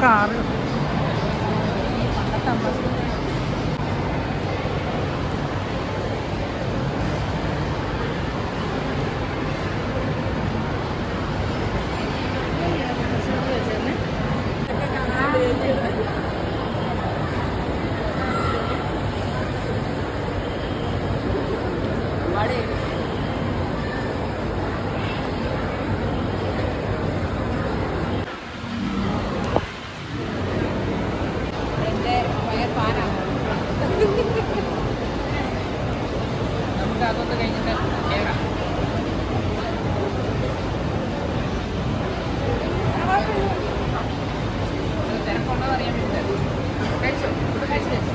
Car നമുക്ക് അതൊക്കെ കഴിഞ്ഞിട്ട് കേറാം ഇത് തിരക്കുണ്ടോ എന്ന് അറിയാൻ വേണ്ടിയിട്ട് കഴിച്ചോ ഫുഡ് കഴിച്ചു കഴിച്ചോ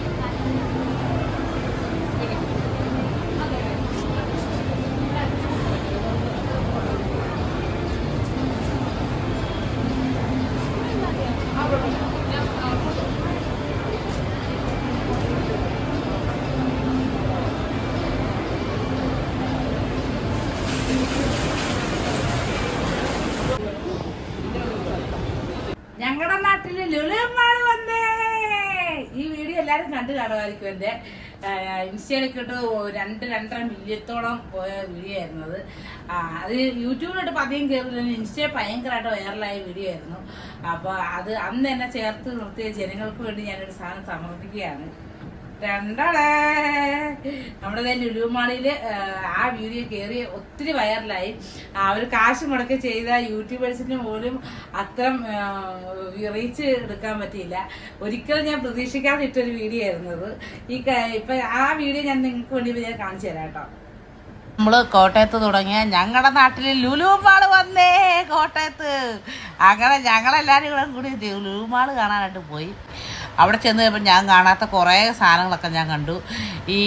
ഞങ്ങളുടെ നാട്ടിൽ ലുലുമാൾ വന്നേ ഈ വീഡിയോ എല്ലാരും കണ്ടു കാണുമായിരിക്കും എന്റെ ഇൻസ്റ്റയിലൊക്കെ ഇട്ട് രണ്ട് രണ്ടര മില്യത്തോളം പോയ വീഡിയോ ആയിരുന്നു അത് അത് യൂട്യൂബിലോട്ട് പതിയും കയറില്ല ഇൻസ്റ്റയിൽ ഭയങ്കരമായിട്ട് വൈറലായ വീഡിയോ ആയിരുന്നു. അപ്പോൾ അത് അന്ന് എന്നെ ചേർത്ത് നിർത്തിയ ജനങ്ങൾക്ക് വേണ്ടി ഞാനൊരു സാധനം സമർപ്പിക്കുകയാണ്. നമ്മുടെ തന്നെ ലുലുമാളിയിൽ ആ വീഡിയോ കയറി ഒത്തിരി വൈറലായി. അവർ കാശ് മുടക്കി ചെയ്ത യൂട്യൂബേഴ്സിന് പോലും അത്രം റീച്ച് എടുക്കാൻ പറ്റിയില്ല. ഒരിക്കലും ഞാൻ പ്രതീക്ഷിക്കാതെ ഇട്ടൊരു വീഡിയോ ആയിരുന്നത് ഈ ഇപ്പൊ ആ വീഡിയോ ഞാൻ നിങ്ങൾക്ക് വേണ്ടി ഞാൻ കാണിച്ചു തരാം കേട്ടോ. നമ്മൾ കോട്ടയത്ത് തുടങ്ങിയ ഞങ്ങളുടെ നാട്ടിൽ ലുലുമാൾ വന്നേ കോട്ടയത്ത്. അങ്ങനെ ഞങ്ങളെല്ലാരും കൂടെ കൂടി ലുലുമാൾ കാണാനായിട്ട് പോയി. അവിടെ ചെന്ന് കഴിയുമ്പോൾ ഞാൻ കാണാത്ത കുറേ സാധനങ്ങളൊക്കെ ഞാൻ കണ്ടു. ഈ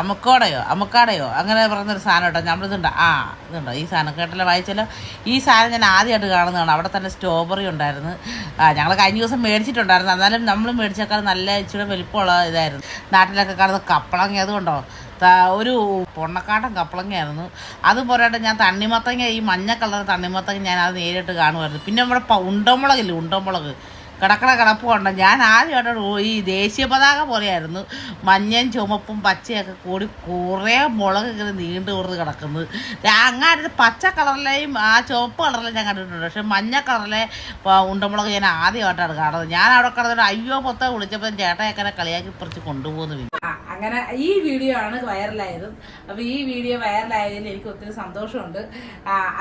അമുക്കോടയോ? അമുക്കാടയോ? അങ്ങനെ പറയുന്നൊരു സാധനം കേട്ടോ നമ്മളിതുണ്ട് ആ ഇതുണ്ടോ? ഈ സാധനം കേട്ടല്ലോ വായിച്ചല്ലോ. ഈ സാധനം ഞാൻ ആദ്യമായിട്ട് കാണുന്നതാണ്. അവിടെ തന്നെ സ്ട്രോബെറി ഉണ്ടായിരുന്നു. ഞങ്ങൾ കഴിഞ്ഞ ദിവസം മേടിച്ചിട്ടുണ്ടായിരുന്നു. എന്നാലും നമ്മൾ മേടിച്ചേക്കാൾ നല്ല ഇച്ചിരി വലിപ്പമുള്ള ഇതായിരുന്നു. നാട്ടിലൊക്കെ കാണുന്ന കപ്പളങ്ങ അതുകൊണ്ടോ? ഒരു പൊണ്ണക്കാട്ടൻ കപ്പളങ്ങയായിരുന്നു. അത് പോരാട്ട് ഞാൻ തണ്ണിമത്തങ്ങ ഈ മഞ്ഞ കളർ തണ്ണിമത്തങ്ങ ഞാൻ അത് നേരിട്ട് കാണുമായിരുന്നു. പിന്നെ നമ്മുടെ ഉണ്ടമുളകില്ലേ ഉണ്ടമുളക്. കിടക്കണ കിടപ്പ് കൊണ്ട്. ഞാൻ ആദ്യമായിട്ട് ഈ ദേശീയ പതാക പോലെയായിരുന്നു. മഞ്ഞയും ചുമപ്പും പച്ചയൊക്കെ കൂടി കുറേ മുളക് ഇങ്ങനെ നീണ്ടു കൂർന്ന് കിടക്കുന്നത്. അങ്ങനെ പച്ച കളറിലെയും ആ ചുവപ്പ് കളറിലെയും ഞാൻ കണ്ടിട്ടുണ്ട്. പക്ഷെ മഞ്ഞ കളറിലെ ഉണ്ടമുളക് ഞാൻ ആദ്യമായിട്ടാണ് കാണുന്നത്. ഞാൻ അവിടെ കിടന്നിട്ട് അയ്യോ പൊത്ത വിളിച്ചപ്പോൾ ചേട്ടയൊക്കെ കളിയാക്കി പറിച്ച് കൊണ്ടുപോകുന്നു അങ്ങനെ ഈ വീഡിയോ ആണ് വൈറലായത് അപ്പൊ ഈ വീഡിയോ വൈറലായതിൽ എനിക്ക് ഒത്തിരി സന്തോഷമുണ്ട്.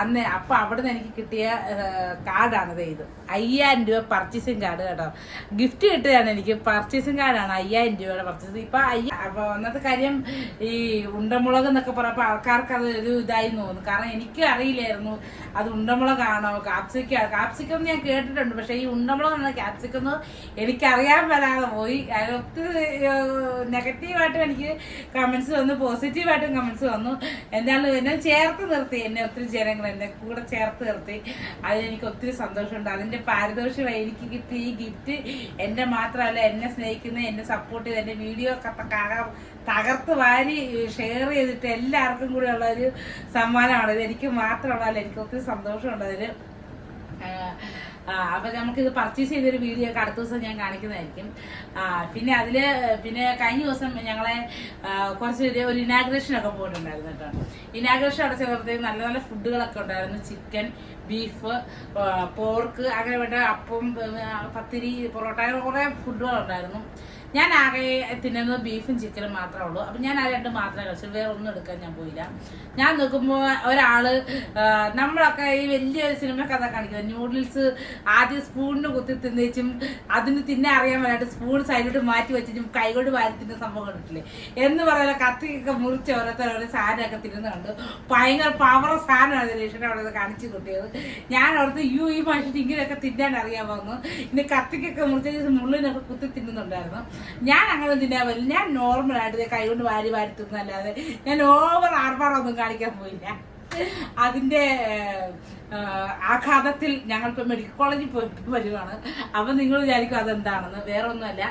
അന്ന് അപ്പൊ അവിടുന്ന് എനിക്ക് കിട്ടിയ കാർഡാണ് ഇത്. അയ്യായിരം രൂപ പർച്ചേസിങ് കാർഡ് കേട്ടോ. ഗിഫ്റ്റ് കിട്ടുകയാണ് എനിക്ക്. പർച്ചേസിങ് കാർഡാണ് അയ്യായിരം രൂപയുടെ പർച്ചേസ് ഇപ്പൊ അയ്യ അപ്പൊ ഒന്നത്തെ കാര്യം ഈ ഉണ്ടമുളക് എന്നൊക്കെ പറയുമ്പോൾ ആൾക്കാർക്ക് അത് ഒരു ഇതായി തോന്നുന്നു. കാരണം എനിക്ക് അറിയില്ലായിരുന്നു അത് ഉണ്ടമുളകാണോ? കാപ്സിക്ക കാപ്സിക്കം ഞാൻ കേട്ടിട്ടുണ്ട്. പക്ഷേ ഈ ഉണ്ടമുളക് എന്ന കാപ്സിക്കം എനിക്കറിയാൻ വരാതെ പോയി. അതിൽ ഒത്തിരി നെഗറ്റീവായിട്ടും എനിക്ക് കമന്റ്സ് വന്നു പോസിറ്റീവായിട്ടും കമന്റ്സ് വന്നു. എന്തായാലും എന്നെ ചേർത്ത് നിർത്തി എന്നെ ഒത്തിരി ജനങ്ങൾ എന്നെ കൂടെ ചേർത്ത് നിർത്തി. അതിലെനിക്ക് ഒത്തിരി സന്തോഷമുണ്ട്. അതിന്റെ പാരിതോഷികമായി എനിക്ക് കിട്ടിയ ഈ ഗിഫ്റ്റ് എന്നെ മാത്രമല്ല എന്നെ സ്നേഹിക്കുന്ന എന്നെ സപ്പോർട്ട് ചെയ്ത് എന്റെ വീഡിയോ തകർത്ത് വാരി ഷെയർ ചെയ്തിട്ട് എല്ലാവർക്കും കൂടെ ഉള്ള ഒരു സമ്മാനമാണ്. ഇത് എനിക്ക് മാത്രമുള്ള എനിക്ക് ഒത്തിരി സന്തോഷമുണ്ട് അതിൽ അപ്പൊ നമുക്കിത് പർച്ചേസ് ചെയ്തൊരു വീഡിയോ ഒക്കെ അടുത്ത ദിവസം ഞാൻ കാണിക്കുന്നതായിരിക്കും. പിന്നെ അതിൽ പിന്നെ കഴിഞ്ഞ ദിവസം ഞങ്ങളെ കുറച്ച് ഒരു- ഇനാഗ്രേഷൻ ഒക്കെ പോയിട്ടുണ്ടായിരുന്നു കേട്ടോ. ഇനാഗ്രേഷൻ അവിടെ ചേർത്ത് നല്ല നല്ല ഫുഡുകളൊക്കെ ഉണ്ടായിരുന്നു. ചിക്കൻ ബീഫ് പോർക്ക് അങ്ങനെ വേണ്ട അപ്പം പത്തിരി പൊറോട്ട അങ്ങനെ കുറേ ഫുഡുകളുണ്ടായിരുന്നു ഞാൻ ആകെ തിന്നുന്നത് ബീഫും ചിക്കനും മാത്രമേ ഉള്ളൂ. അപ്പം ഞാൻ ആ രണ്ട് മാത്രമേ കഴിച്ചു വേറെ ഒന്നും എടുക്കാൻ ഞാൻ പോയില്ല. ഞാൻ നോക്കുമ്പോൾ ഒരാൾ ആ, നമ്മളൊക്കെ ഈ വലിയൊരു സിനിമ കഥ കാണിക്കുന്നത് ന്യൂഡിൽസ് ആദ്യം സ്പൂണിന് കുത്തി തിന്നേച്ചും അതിന് തിന്നെ അറിയാൻ വേണ്ടിയിട്ട് സ്പൂൺ സൈഡിലോട്ട് മാറ്റി വെച്ചിട്ടും കൈകൊണ്ട് വാരി തിന്ന സംഭവം കണ്ടിട്ടില്ലേ? എന്ന് പറയുന്ന കത്തിയൊക്കെ മുറിച്ച് ഓരോരുത്തർ ഓരോ സാധനമൊക്കെ തിന്നുന്നുണ്ട് ഭയങ്കര പവർ സാധനമാണ് രക്ഷണ അവിടെ കാണിച്ചു കിട്ടിയത്. ഞാൻ അവിടുത്തെ യു ഈ മനുഷ്യൻ ഇങ്ങനെയൊക്കെ തിന്നാൻ അറിയാൻ വന്നു ഇനി കത്തിക്കൊക്കെ മുറിച്ച് മുള്ളിനൊക്കെ കുത്തി തിന്നുന്നുണ്ടായിരുന്നു. ഞാൻ അങ്ങനെ തിന്നാൻ ഞാൻ നോർമലായിട്ട് കൈ കൊണ്ട് വാരി തിന്നല്ലാതെ ഞാൻ ഓവർ ആർഭാറൊന്നും കാണിക്കാൻ പോയില്ല. അതിന്റെ ആഘാതത്തിൽ ഞങ്ങളിപ്പോൾ മെഡിക്കൽ കോളേജിൽ പോയിട്ട് വരുവാണ്. അപ്പം നിങ്ങൾ വിചാരിക്കും അതെന്താണെന്ന്. വേറെ ഒന്നുമല്ല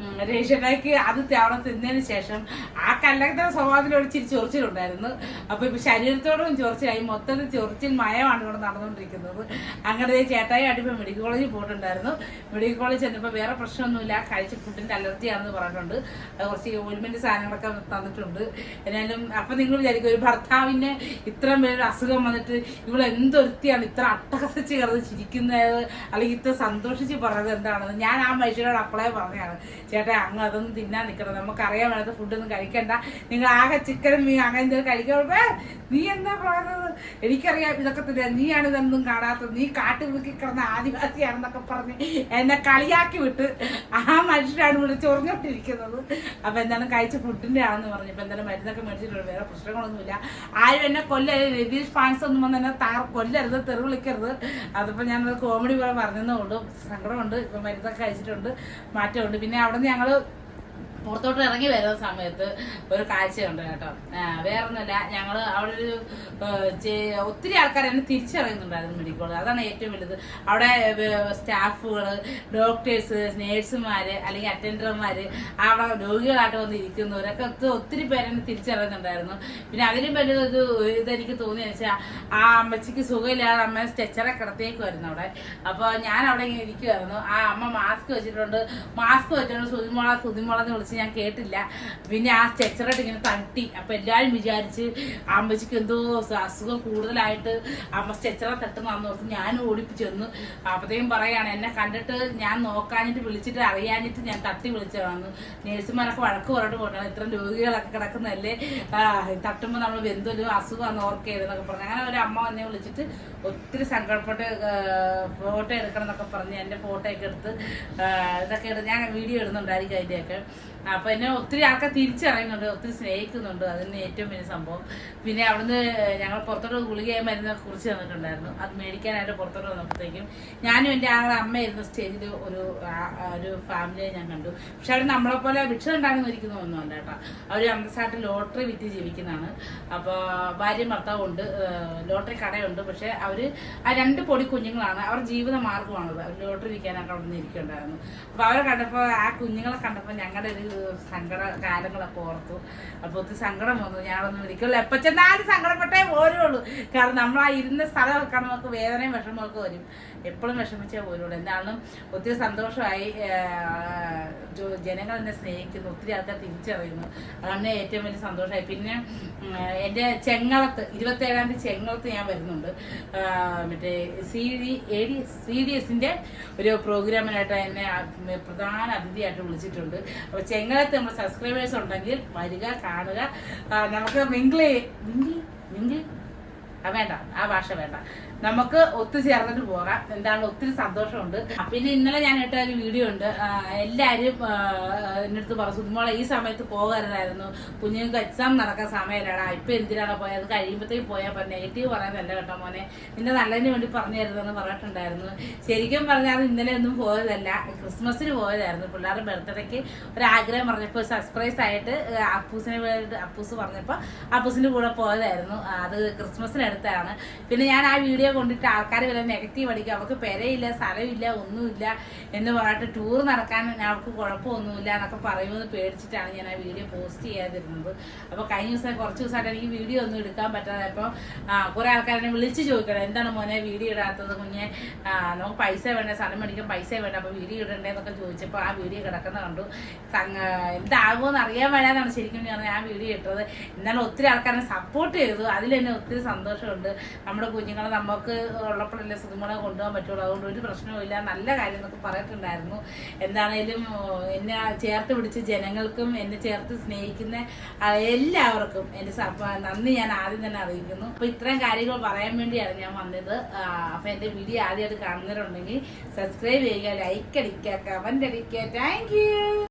ഉം, രേഷനായിക്ക് അത് തവണ തിന്നതിന് ശേഷം ആ കല്ലക്കത്തെ സ്വഭാവത്തിലൊരു ഇച്ചിരി ചൊറിച്ചിലുണ്ടായിരുന്നു. അപ്പൊ ഇപ്പൊ ശരീരത്തോടും ചൊറിച്ചിലായി. മൊത്തത്തിൽ ചൊറിച്ചിൽ മയമാണ് ഇവിടെ നടന്നുകൊണ്ടിരിക്കുന്നത്. അങ്ങനെ ചേട്ടായി അടിപ്പം മെഡിക്കൽ കോളേജിൽ പോയിട്ടുണ്ടായിരുന്നു. മെഡിക്കൽ കോളേജ് ചെന്നപ്പോൾ വേറെ പ്രശ്നമൊന്നുമില്ല. കഴിച്ച ഫുഡിന്റെ അലർജിയാണെന്ന് പറഞ്ഞിട്ടുണ്ട്. അത് കുറച്ച് ഓയിൽമെന്റ് സാധനങ്ങളൊക്കെ തന്നിട്ടുണ്ട്. എന്നാലും അപ്പൊ നിങ്ങൾ വിചാരിക്കും ഒരു ഭർത്താവിന് ഇത്രയും പേര് അസുഖം വന്നിട്ട് ഇവിടെ എന്തൊരുത്തിയാണ് ഇത്ര അട്ടഹസിച്ച് കിടന്ന് ചിരിക്കുന്നത്? അല്ലെങ്കിൽ ഇത്ര സന്തോഷിച്ച് പറഞ്ഞത് എന്താണെന്ന്? ഞാൻ ആ മനുഷ്യരോട് അപ്പളേ പറഞ്ഞതാണ്. ചേട്ടാ അങ്ങ് അതൊന്നും തിന്നാൻ നിൽക്കണം നമുക്കറിയാൻ വേണ്ട ഫുഡൊന്നും കഴിക്കണ്ട. നിങ്ങൾ ആകെ ചിക്കൻ മീൻ അങ്ങനെ എന്തെങ്കിലും കഴിക്കുമ്പോൾ നീ എന്താ പറയുന്നത്? എനിക്കറിയാം ഇതൊക്കെ തന്നെ. നീയാണ് ഇതൊന്നും കാണാത്തത്. നീ കാട്ടിൽ മുക്കി കിടന്ന ആദിവാസിയാണെന്നൊക്കെ പറഞ്ഞ് എന്നെ കളിയാക്കി വിട്ട് ആ മനുഷ്യരാണ് ഇവിടെ ചൊറിഞ്ഞോണ്ടിരിക്കുന്നത് അപ്പൊ എന്താണ് കഴിച്ച ഫുഡിന്റെ ആണെന്ന് പറഞ്ഞു ഇപ്പൊ എന്തായാലും മരുന്നൊക്കെ മേടിച്ചിട്ടുണ്ട്. വേറെ പ്രശ്നങ്ങളൊന്നുമില്ല. ആരും എന്നെ കൊല്ലരുത്. രതീഷ് ഫാൻസ് ഒന്നും വന്ന് എന്നെ താർ കൊല്ലരുത് തെറി വിളിക്കരുത്. അതിപ്പോ ഞാനത് കോമഡി പോലെ പറഞ്ഞതേ ഉള്ളൂ. സങ്കടമുണ്ട്. ഇപ്പൊ മരുന്നൊക്കെ കഴിച്ചിട്ടുണ്ട്. മാറ്റമുണ്ട്. പിന്നെ അവിടെ നിന്ന് ഞങ്ങൾ പുറത്തോട്ട് ഇറങ്ങി വരുന്ന സമയത്ത് ഒരു കാഴ്ചയുണ്ട് കേട്ടോ. വേറൊന്നുമല്ല ഞങ്ങൾ അവിടെ ഒരു ഒത്തിരി ആൾക്കാർ എന്നെ തിരിച്ചറിയുന്നുണ്ടായിരുന്നു മെഡിക്കൽ കോളേജ് അതാണ് ഏറ്റവും വലുത്. അവിടെ സ്റ്റാഫുകൾ ഡോക്ടേഴ്സ് നേഴ്സുമാര് അല്ലെങ്കിൽ അറ്റൻഡർമാര് അവിടെ രോഗികളായിട്ട് വന്ന് ഇരിക്കുന്നവരൊക്കെ ഒത്തി- ഒത്തിരി പേരെന്നെ തിരിച്ചറിയുന്നുണ്ടായിരുന്നു. പിന്നെ അതിലും വലിയൊരു ഇതെനിക്ക് തോന്നിയെന്ന് വെച്ചാൽ ആ അമ്മച്ചിക്ക് സുഖമില്ലാതെ അമ്മ സ്ട്രെച്ചറെ കിടത്തേക്കുമായിരുന്നു അവിടെ. അപ്പോൾ ഞാൻ അവിടെ ഇങ്ങനെ ഇരിക്കുമായിരുന്നു ആ അമ്മ മാസ്ക് വെച്ചിട്ടുണ്ട്. മാസ്ക് വെച്ചിട്ടുണ്ട്. സുതിമോള സുതിമോള എന്ന് ഞാൻ കേട്ടില്ല. പിന്നെ ആ ചെച്ചറായിട്ട് ഇങ്ങനെ തട്ടി. അപ്പൊ എല്ലാവരും വിചാരിച്ച് അമ്മച്ചിക്ക് എന്തോ അസുഖം കൂടുതലായിട്ട് അമ്മ സ്ട്രെച്ചറെ തട്ടുന്നാന്ന് ഓർത്ത് ഞാൻ ഓടിപ്പിച്ചു ചെന്നു. അപ്പത്തേക്കും പറയാണ് എന്നെ കണ്ടിട്ട് ഞാൻ നോക്കാഞ്ഞിട്ട് വിളിച്ചിട്ട് അറിയാഞ്ഞിട്ട് ഞാൻ തട്ടി വിളിച്ചതാണ് നേഴ്സുമാരൊക്കെ വഴക്ക് പറഞ്ഞിട്ട് പോട്ടാണ് ഇത്രയും രോഗികളൊക്കെ കിടക്കുന്നതല്ലേ? തട്ടുമ്പോൾ നമ്മൾ എന്തൊരു അസുഖമാണ് ഓർക്കരുതെന്നൊക്കെ പറഞ്ഞു. അങ്ങനെ ഒരു അമ്മ എന്നെ വിളിച്ചിട്ട് ഒത്തിരി സങ്കടപ്പെട്ട് ഫോട്ടോ എടുക്കണം എന്നൊക്കെ പറഞ്ഞ് എന്റെ ഫോട്ടോ ഒക്കെ എടുത്ത് ഇതൊക്കെ എടുത്ത് ഞാൻ വീഡിയോ ഇടുന്നുണ്ടായിരിക്കും അതിന്റെയൊക്കെ. അപ്പൊ എന്നെ ഒത്തിരി ആൾക്കാർ തിരിച്ചറിയുന്നുണ്ട് ഒത്തിരി സ്നേഹിക്കുന്നുണ്ട്. അതിന് ഏറ്റവും വലിയ സംഭവം. പിന്നെ അവിടുന്ന് ഞങ്ങൾ പുറത്തോട്ട് ഗുളികയെ മരുന്ന് കുറിച്ച് തന്നിട്ടുണ്ടായിരുന്നു. അത് മേടിക്കാനായിട്ട് പുറത്തോട്ട് വന്നപ്പോഴത്തേക്കും ഞാനും എന്റെ ആ അമ്മ ഇരുന്ന സ്റ്റേജിൽ ഒരു ഒരു ഫാമിലിയെ ഞാൻ കണ്ടു. പക്ഷെ അവർ നമ്മളെ പോലെ ഭിക്ഷ ഉണ്ടാകുന്ന ഇരിക്കുന്ന ഒന്നുമല്ല കേട്ടോ. അവർ അന്തസ്സായിട്ട് ലോട്ടറി വിറ്റ് ജീവിക്കുന്നതാണ്. അപ്പോൾ ഭാര്യയും ഭർത്താവും ഉണ്ട് ലോട്ടറി കടയുണ്ട്. പക്ഷെ അവർ ആ രണ്ട് പൊടി കുഞ്ഞുങ്ങളാണ്. അവർ ജീവിത മാർഗമാണത്. അവർ ലോട്ടറി വിൽക്കാനായിട്ട് അവിടെ നിന്ന് ഇരിക്കുന്നുണ്ടായിരുന്നു. അപ്പോൾ അവരെ കണ്ടപ്പോൾ ആ കുഞ്ഞുങ്ങളെ കണ്ടപ്പോൾ ഞങ്ങളുടെ ഒരു സങ്കട കാലങ്ങളൊക്കെ ഓർത്തു. അപ്പോൾ ഒത്തിരി സങ്കടം വന്നു. ഞാനൊന്നും ഒരിക്കലും എപ്പോൾ ചെന്നാലും സങ്കടപ്പെട്ടേ പോരുള്ളൂ. കാരണം നമ്മൾ ആ ഇരുന്ന സ്ഥലമൊക്കെ കാണുമ്പോൾ നമുക്ക് വേദനയും വിഷമമൊക്കെ വരും. എപ്പോഴും വിഷമിച്ചേ പോരുള്ളൂ. എന്താണെന്നും ഒത്തിരി സന്തോഷമായി ജനങ്ങൾ എന്നെ സ്നേഹിക്കുന്നു. ഒത്തിരി ആൾക്കാർ തിരിച്ചറിയുന്നു. അതാണ് ഏറ്റവും വലിയ സന്തോഷമായി. പിന്നെ എന്റെ ചെങ്ങളത്ത് ഇരുപത്തേഴാം തീയതി ചെങ്ങളത്ത് ഞാൻ വരുന്നുണ്ട്. മറ്റേ C D A D C D എസിന്റെ ഒരു പ്രോഗ്രാമിനായിട്ട് എന്നെ പ്രധാന അതിഥിയായിട്ട് വിളിച്ചിട്ടുണ്ട്. അപ്പോൾ ചെങ്ങളത്ത് നമ്മൾ സബ്സ്ക്രൈബേഴ്സ് ഉണ്ടെങ്കിൽ വരിക കാണുക. നമുക്ക് മിങ്കിൾ മിങ്കിൾ മിങ്കിൾ വേണ്ട. ആ ഭാഷ വേണ്ട. നമുക്ക് ഒത്തുചേർന്നിട്ട് പോകാം. എന്താണ് ഒത്തിരി സന്തോഷമുണ്ട്. പിന്നെ ഇന്നലെ ഞാൻ ഇട്ട ഒരു വീഡിയോ ഉണ്ട്. എല്ലാവരും എന്റെ അടുത്ത് പറഞ്ഞു സുധുമോളെ ഈ സമയത്ത് പോകരുതായിരുന്നു. കുഞ്ഞുങ്ങൾക്ക് എക്സാം നടക്കാൻ സമയമില്ലടാ ഇപ്പൊ എന്തിനാണ് പോയത് അത് കഴിയുമ്പോഴത്തേക്ക് പോയാൽ പറഞ്ഞു നെഗറ്റീവ് പറയാനല്ല കേട്ടോ മോനെ. നിന്റെ നല്ലതിന് വേണ്ടി പറഞ്ഞു തരുതെന്ന് പറഞ്ഞിട്ടുണ്ടായിരുന്നു. ശരിക്കും പറഞ്ഞാൽ ഇന്നലെ ഒന്നും പോയതല്ല. ക്രിസ്മസിന് പോയതായിരുന്നു. പിള്ളേരുടെ ബർത്ത്ഡേക്ക് ഒരു ആഗ്രഹം പറഞ്ഞപ്പോൾ സർപ്രൈസ് ആയിട്ട് അപ്പൂസിനെ അപ്പൂസ് പറഞ്ഞപ്പോൾ അപ്പൂസിന്റെ കൂടെ പോയതായിരുന്നു. അത് ക്രിസ്മസിനടുത്താണ്. പിന്നെ ഞാൻ ആ വീഡിയോ കൊണ്ടിട്ട് ആൾക്കാർ വരെ നെഗറ്റീവ് അടിക്കും. അവർക്ക് പെരയില്ല സ്ഥലമില്ല ഒന്നുമില്ല എന്ന് പറഞ്ഞിട്ട് ടൂർ നടക്കാൻ അവർക്ക് കുഴപ്പമൊന്നുമില്ല എന്നൊക്കെ പറയുമെന്ന് പേടിച്ചിട്ടാണ് ഞാൻ ആ വീഡിയോ പോസ്റ്റ് ചെയ്യാതിരുന്നത്. അപ്പോൾ കഴിഞ്ഞ ദിവസം കുറച്ച് ദിവസമായിട്ട് എനിക്ക് വീഡിയോ ഒന്നും എടുക്കാൻ പറ്റാതെ അപ്പോൾ കുറെ ആൾക്കാരെന്നെ വിളിച്ച് ചോദിക്കണം എന്താണ് മോനെ വീഡിയോ ഇടാത്തത് കുഞ്ഞെ? നമുക്ക് പൈസ വേണ്ട? സ്ഥലം മേടിക്കാൻ പൈസ വേണ്ട? അപ്പോൾ വീഡിയോ ഇടണ്ടേന്നൊക്കെ ചോദിച്ചപ്പോൾ ആ വീഡിയോ കിടക്കുന്ന കണ്ടു. എന്താകുമെന്ന് അറിയാൻ വരാനാണ് ശരിക്കും ഞാൻ ആ വീഡിയോ ഇട്ടത്. എന്നാലും ഒത്തിരി ആൾക്കാരെ സപ്പോർട്ട് ചെയ്തു. അതിൽ ഒത്തിരി സന്തോഷമുണ്ട്. നമ്മുടെ കുഞ്ഞുങ്ങളെ നമുക്ക് ഉള്ളപ്പോഴല്ലേ സുഖങ്ങളെ കൊണ്ടുപോകാൻ പറ്റുള്ളൂ. അതുകൊണ്ട് ഒരു പ്രശ്നവുമില്ല നല്ല കാര്യം എന്നൊക്കെ പറഞ്ഞിട്ടുണ്ടായിരുന്നു. എന്താണേലും എന്നെ ചേർത്ത് പിടിച്ച് ജനങ്ങൾക്കും എന്നെ ചേർത്ത് സ്നേഹിക്കുന്ന എല്ലാവർക്കും എന്റെ നന്ദി ഞാൻ ആദ്യം തന്നെ അറിയിക്കുന്നു. അപ്പൊ ഇത്രയും കാര്യങ്ങൾ പറയാൻ വേണ്ടിയാണ് ഞാൻ വന്നത്. അപ്പോൾ അപ്പൊ എന്റെ വീഡിയോ ആദ്യമായിട്ട് കാണുന്നവരുണ്ടെങ്കിൽ സബ്സ്ക്രൈബ് ചെയ്യുക ലൈക്ക് അടിക്കുക കമന്റ് അടിക്കുക. താങ്ക്